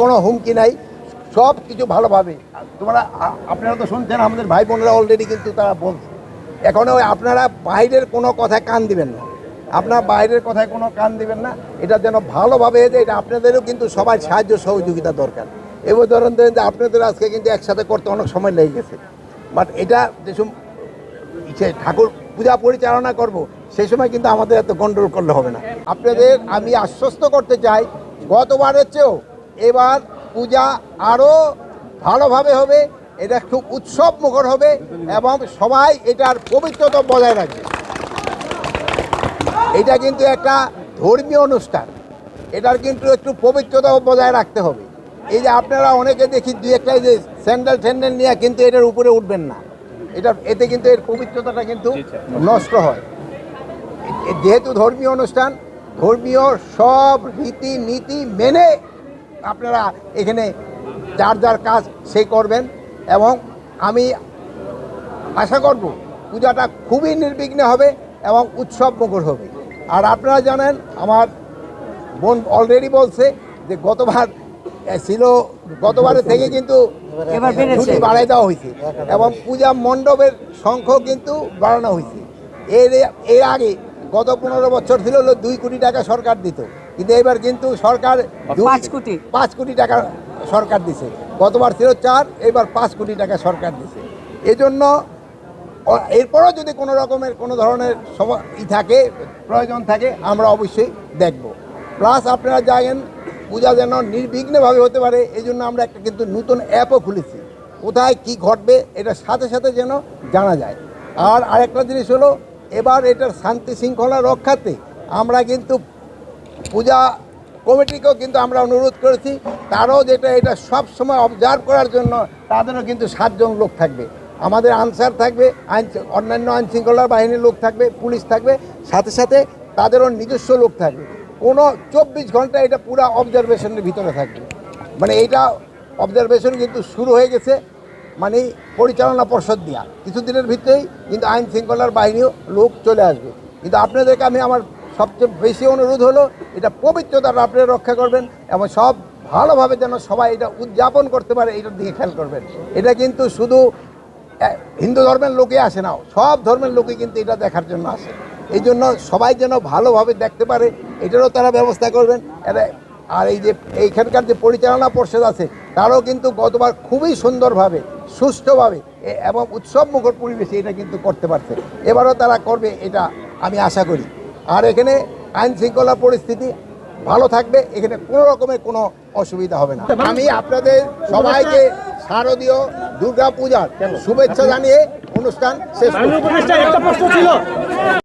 কোনো হুমকি নাই, সব কিছু ভালোভাবে। তোমরা আপনারা তো শুনছেন, আমাদের ভাই বোনেরা অলরেডি কিন্তু তারা বলছে। এখন ওই আপনারা বাইরের কোনো কথায় কান দিবেন না। আপনার বাইরের কথায় কোনো কান দিবেন না। এটা যেন ভালোভাবে হয়ে যায়, এটা আপনাদেরও কিন্তু সবাই সাহায্য সহযোগিতা দরকার। এবার ধরেন ধরেন যে আপনাদের আজকে কিন্তু একসাথে করতে অনেক সময় লেগে গেছে। বাট এটা যেসব ইচ্ছে, ঠাকুর পূজা পরিচালনা করব সেই সময় কিন্তু আমাদের এত গন্ডগোল করলে হবে না। আপনাদের, আমি আশ্বস্ত করতে চাই, গতবারের চেয়েও এবার পূজা আরও ভালোভাবে হবে এটা খুব উৎসব মুখর হবে এবং সবাই এটার পবিত্রতা বজায় রাখবে। এটা কিন্তু একটা ধর্মীয় অনুষ্ঠান এটার কিন্তু একটু পবিত্রতা বজায় রাখতে হবে। এই যে আপনারা অনেকে দেখি দুই একটা যে স্যান্ডেল ট্যান্ডেল নিয়ে কিন্তু এটার উপরে উঠবেন না। এটা এতে কিন্তু এর পবিত্রতাটা কিন্তু নষ্ট হয়। যেহেতু ধর্মীয় অনুষ্ঠান ধর্মীয় সব রীতি নীতি মেনে আপনারা এখানে যার যার কাজ সেই করবেন এবং আমি আশা করব পূজাটা খুবই নির্বিঘ্নে হবে এবং উৎসব মুখর হবে। আর আপনারা জানেন আমার বোন অলরেডি বলছে যে গতবার ছিল গতবারের থেকে কিন্তু। ছুটি বাড়াই দেওয়া হয়েছে এবং পূজা মণ্ডপের সংখ্যা কিন্তু বাড়ানো হয়েছে। এর এর আগে গত পনেরো বছর ছিল হলো দুই কোটি টাকা সরকার দিত। কিন্তু এবার কিন্তু সরকার পাঁচ কোটি। পাঁচ কোটি টাকা সরকার দিছে। গতবার ছিল চার এবার পাঁচ কোটি টাকা সরকার দিছে। এজন্য এরপরও যদি কোনো রকমের কোনো ধরনের ই থাকে প্রয়োজন থাকে আমরা অবশ্যই দেখব। প্লাস আপনারা জানেন পূজা যেন নির্বিঘ্নভাবে হতে পারে এই জন্য আমরা একটা কিন্তু নতুন অ্যাপও খুলেছি। কোথায় কি ঘটবে এটা সাথে সাথে যেন জানা যায়। আর আরেকটা জিনিস হলো এবার এটার শান্তি শৃঙ্খলা রক্ষাতে আমরা কিন্তু পূজা কমিটিকেও কিন্তু আমরা অনুরোধ করেছি, তারাও যেটা এটা সব সময় অবজার্ভ করার জন্য তাদেরও কিন্তু সাতজন লোক থাকবে। আমাদের আনসার থাকবে, আইন অন্যান্য আইন শৃঙ্খলা বাহিনীর লোক থাকবে, পুলিশ থাকবে, সাথে সাথে তাদেরও নিজস্ব লোক থাকবে। কোনো চব্বিশ ঘণ্টা এটা পুরো অবজারভেশনের ভিতরে থাকবে। মানে এইটা অবজারভেশন কিন্তু শুরু হয়ে গেছে মানে পরিচালনা পর্ষদ দিয়া। কিছুদিনের ভিতরেই কিন্তু আইন শৃঙ্খলার বাহিনীও লোক চলে আসবে। কিন্তু আপনাদেরকে আমি আমার সবচেয়ে বেশি অনুরোধ হলো, এটা পবিত্রতাটা আপনারা রক্ষা করবেন এবং সব ভালোভাবে যেন সবাই এটা উদযাপন করতে পারে এটার দিকে খেয়াল করবেন। এটা কিন্তু শুধু হিন্দু ধর্মের লোকে আসে না, সব ধর্মের লোকে কিন্তু এটা দেখার জন্য আসে। এই জন্য সবাই যেন ভালোভাবে দেখতে পারে, এটারও তারা ব্যবস্থা করবেন। এটা আর এই যে, এইখানকার যে পরিচালনা পর্ষদ আছে, তারাও কিন্তু গতবার খুবই সুন্দরভাবে, সুষ্ঠুভাবে, এ- এবং উৎসব মুখর পরিবেশে এটা কিন্তু করতে পারছে। এবারও তারা করবে, এটা আমি আশা করি। আর এখানে আইন শৃঙ্খলা পরিস্থিতি ভালো থাকবে এখানে কোনো রকমের কোনো অসুবিধা হবে না আমি আপনাদের সবাইকে শারদীয় দুর্গা পূজার শুভেচ্ছা জানিয়ে অনুষ্ঠান শেষ। একটা প্রশ্ন ছিল